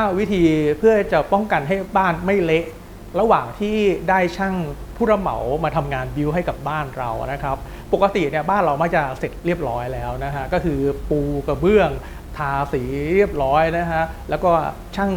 9 วิธีเพื่อจะป้องกันให้บ้านไม่เละ ระหว่างที่ได้ช่างผู้รับเหมามาทำงานบิวให้กับบ้านเรานะครับ ปกติเนี่ยบ้านเรามักจะเสร็จเรียบร้อยแล้วนะฮะก็คือปูกระเบื้องทาสีเรียบร้อยนะฮะแล้วก็ช่าง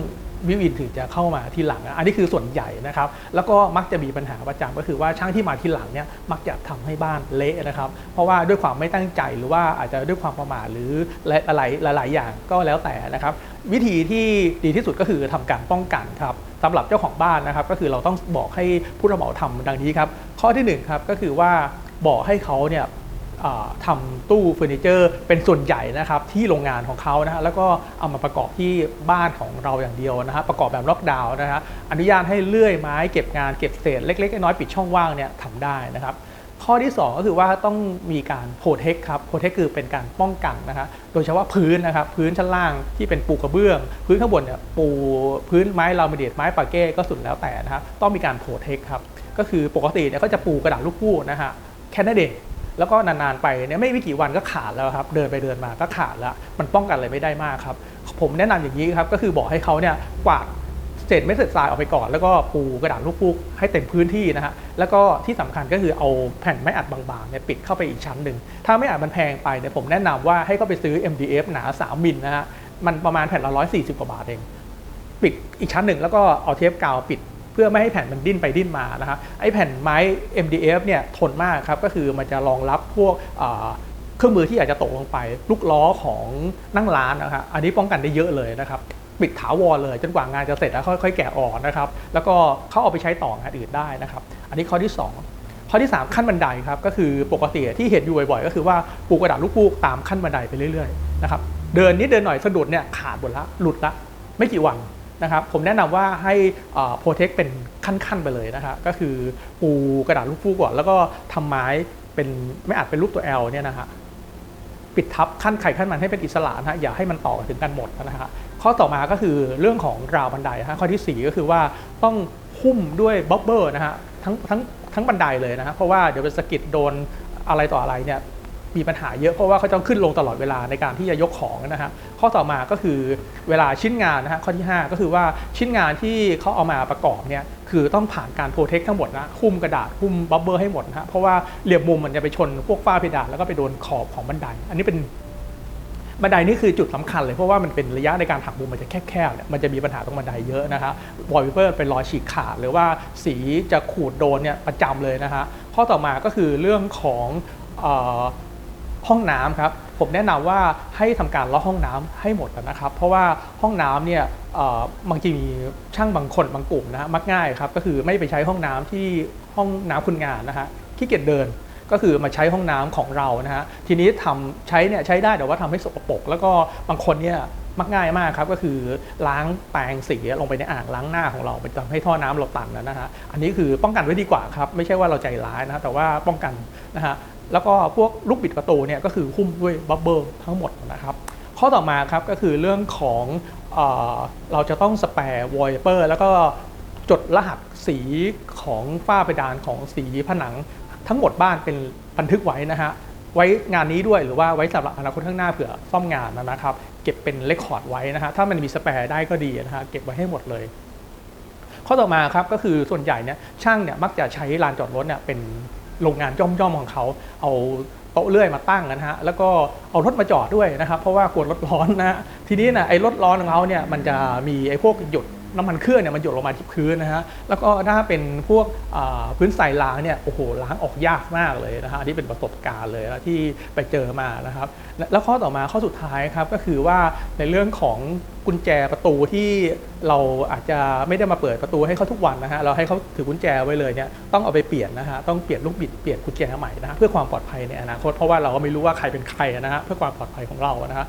บิวอินถึงจะเข้ามาทีหลังอะอันนี้คือส่วนใหญ่นะครับ แล้วก็มักจะมีปัญหาประจำก็คือว่าช่างที่มาทีหลังเนี่ยมักจะทำให้บ้านเละนะครับ เพราะว่าด้วยความไม่ตั้งใจหรือว่าอาจจะด้วยความประมาทหรือหลายหลายๆอย่างก็แล้วแต่นะครับ วิธีที่ดีที่สุดก็คือทำการป้องกันครับสำหรับเจ้าของบ้านนะครับ ก็คือเราต้องบอกให้ผู้รับเหมาทำดังนี้ครับ ข้อที่หนึ่งครับก็คือว่าบอกให้เขาเนี่ย อ่าทำตู้เฟอร์นิเจอร์เป็นส่วนใหญ่นะครับที่โรงงานของเขานะฮะแล้วก็เอามาประกอบที่บ้านของเราอย่างเดียวนะฮะประกอบแบบล็อกดาวน์นะฮะอนุญาตให้เลื่อยไม้เก็บงานเก็บเศษเล็กๆน้อยๆปิดช่องว่างเนี่ยทำได้นะครับข้อที่ 2 ก็คือว่าต้องมีการโปรเทคครับโปรเทคคือเป็นการป้องกันนะฮะโดยเฉพาะพื้นนะครับพื้นชั้นล่างที่เป็นปูกระเบื้อง พื้นข้างบนเนี่ยปูพื้นไม้ลามิเนตไม้ปาเก้ก็สุดแล้วแต่นะฮะต้องมีการโปรเทคครับก็คือปกติเนี่ยก็จะปูกระดาษลูกปู้นะฮะแค่นั้นเอง แล้วก็นานๆไปเนี่ยไม่ไม่กี่วันก็ขาดแล้วครับเดินไปเดินมาก็ขาดแล้วมันป้องกันอะไรไม่ได้มากครับผมแนะนำอย่างนี้ครับก็คือบอกให้เขาเนี่ยกวาดเศษเม็ดเศษทรายออกไปก่อน แล้วก็ปูกระดาษลูกฟูกให้เต็มพื้นที่นะฮะแล้วก็ที่สำคัญก็คือเอาแผ่นไม้อัดบางๆเนี่ยปิดเข้าไปอีกชั้นหนึ่งถ้าไม่อัดมันแพงไปเนี่ยผมแนะนำว่าให้เขาไปซื้อ MDF หนา 3มิลนะฮะมันประมาณแผ่นละ140 กว่าบาทเอง ปิดอีกชั้นหนึ่งแล้วก็เอาเทปกาวปิด เพื่อไม่ให้แผ่นมันดิ้นไปดิ้นมานะฮะไอ้แผ่นไม้ MDF เนี่ยทนมากครับก็คือมันจะรองรับพวกเครื่องมือที่อาจจะตกลงไป ลูกล้อของนั่งร้านนะครับอันนี้ป้องกันได้เยอะเลยนะครับปิดถาวรเลยจนกว่างานจะเสร็จแล้วค่อยๆแกะออกนะครับแล้วก็เขาเอาไปใช้ต่องานอื่นได้นะครับ อันนี้ข้อที่ 2ข้อที่ 3 ขั้นบันไดครับก็คือปกติที่เห็นอยู่บ่อยๆ ก็คือว่าปูกระดาษลูกปูกตามขั้นบันไดไปเรื่อยๆนะครับเดินนิดเดินหน่อยสะดุดเนี่ยขาดหมดละหลุดละไม่กี่วัน นะครับผมแนะนำว่าให้โปรเทคเป็นขั้นๆไปเลยนะครับก็คือปูกระดาษลูกปูกก่อน แล้วก็ทำไม้เป็นไม่อาจเป็นรูปตัว L เนี่ยนะฮะปิดทับขั้นไข่ขั้นมันให้เป็นอิสระนะอย่าให้มันต่อถึงกันหมดนะฮะข้อต่อมาก็คือเรื่องของราวบันไดนะฮะข้อที่ 4 ก็คือว่าต้องหุ้มด้วยบับเบิลนะฮะทั้งทั้งทั้งบันไดเลยนะฮะเพราะว่าเดี๋ยวเป็นสกิดโดนอะไรต่ออะไรเนี่ย มีปัญหาเยอะเพราะว่าเขาต้องขึ้นลงตลอดเวลาในการที่จะยกของนะฮะข้อต่อมาก็คือเวลาชิ้นงานนะฮะข้อที่ 5 ก็คือว่าชิ้นงานที่เขาเอามาประกอบเนี่ยคือต้องผ่านการโปรเทคทั้งหมดนะหุ้มกระดาษหุ้มบับเบิลให้หมดนะฮะเพราะว่าเหลี่ยมมุมมันจะไปชนพวกฝ้าเพดานแล้วก็ไปโดนขอบของบันได อันนี้เป็นบันไดนี่คือจุดสำคัญเลยเพราะว่ามันเป็นระยะในการหักมุมมันจะแคบๆเนี่ยมันจะมีปัญหาตรงบันไดเยอะนะฮะวอลเปอร์เป็นรอยฉีกขาดหรือว่าสีจะขูดโดนเนี่ยประจำเลยนะฮะข้อต่อมาก็คือเรื่องของ ห้องน้ำครับผมแนะนำว่าให้ทำการล็อกห้องน้ำให้หมดนะครับ เพราะว่าห้องน้ำเนี่ยบางทีมีช่างบางคนบางกลุ่มนะฮะมักง่ายครับก็คือไม่ไปใช้ห้องน้ำที่ห้องน้ำคุณงานนะฮะขี้เกียจเดินก็คือมาใช้ห้องน้ำของเรานะฮะทีนี้ทำใช้เนี่ยใช้ได้แต่ว่าทำให้สกปรกแล้วก็บางคนเนี่ยมักง่ายมากครับก็คือล้างแปรงสีลงไปในอ่างล้างหน้าของเราไปทำให้ท่อน้ำเราตันนะฮะอันนี้คือป้องกันไว้ดีกว่าครับไม่ใช่ว่าเราใจร้ายนะแต่ว่าป้องกันนะฮะ แล้วก็พวกลูกบิดประตูเนี่ยก็คือหุ้มด้วยบับเบิลทั้งหมดนะครับข้อต่อมาครับก็คือเรื่องของเอเราจะต้องสแปร์วอลเปอร์แล้วก็จดรหัสสีของฝ้าเพดานของสีผนังทั้งหมดบ้านเป็นบันทึกไว้นะฮะไว้งานนี้ด้วยหรือว่าไว้สำหรับอนาคตข้างหน้าเผื่อซ่อมงานนะครับ เก็บเป็นเรคคอร์ดไว้นะฮะถ้ามันมีสแปร์ได้ก็ดีนะฮะเก็บไว้ให้หมดเลย ข้อต่อมาครับก็คือส่วนใหญ่เนี่ยช่างเนี่ยมักจะใช้ลานจอดรถเนี่ยเป็น โรงงานย่อมๆของเขาเอาโต๊ะเลื่อยมาตั้งนะฮะแล้วก็เอารถมาจอดด้วยนะครับเพราะว่ากลัวรถร้อนนะฮะทีนี้นะไอ้รถร้อนของเขาเนี่ยมันจะมีไอ้พวกหยด น้ำมันเครื่องเนี่ยมันหยดลงมาที่พื้นนะฮะแล้วก็ถ้าเป็นพวกพื้นใสล้างเนี่ยโอ้โหล้างออกยากมากเลยนะฮะอันนี่เป็นประสบการณ์เลยนะที่ไปเจอมานะครับและแล้วข้อต่อมาข้อสุดท้ายครับก็คือว่าในเรื่องของกุญแจประตูที่เราอาจจะไม่ได้มาเปิดประตูให้เขาทุกวันนะฮะเราให้เขาถือกุญแจไว้เลยเนี่ยต้องเอาไปเปลี่ยนนะฮะต้องเปลี่ยนลูกบิดเปลี่ยนกุญแจใหม่นะฮะเพื่อความปลอดภัยในอนาคตเพราะว่าเราก็ไม่รู้ว่าใครเป็นใครนะฮะเพื่อความปลอดภัยของเรานะฮะ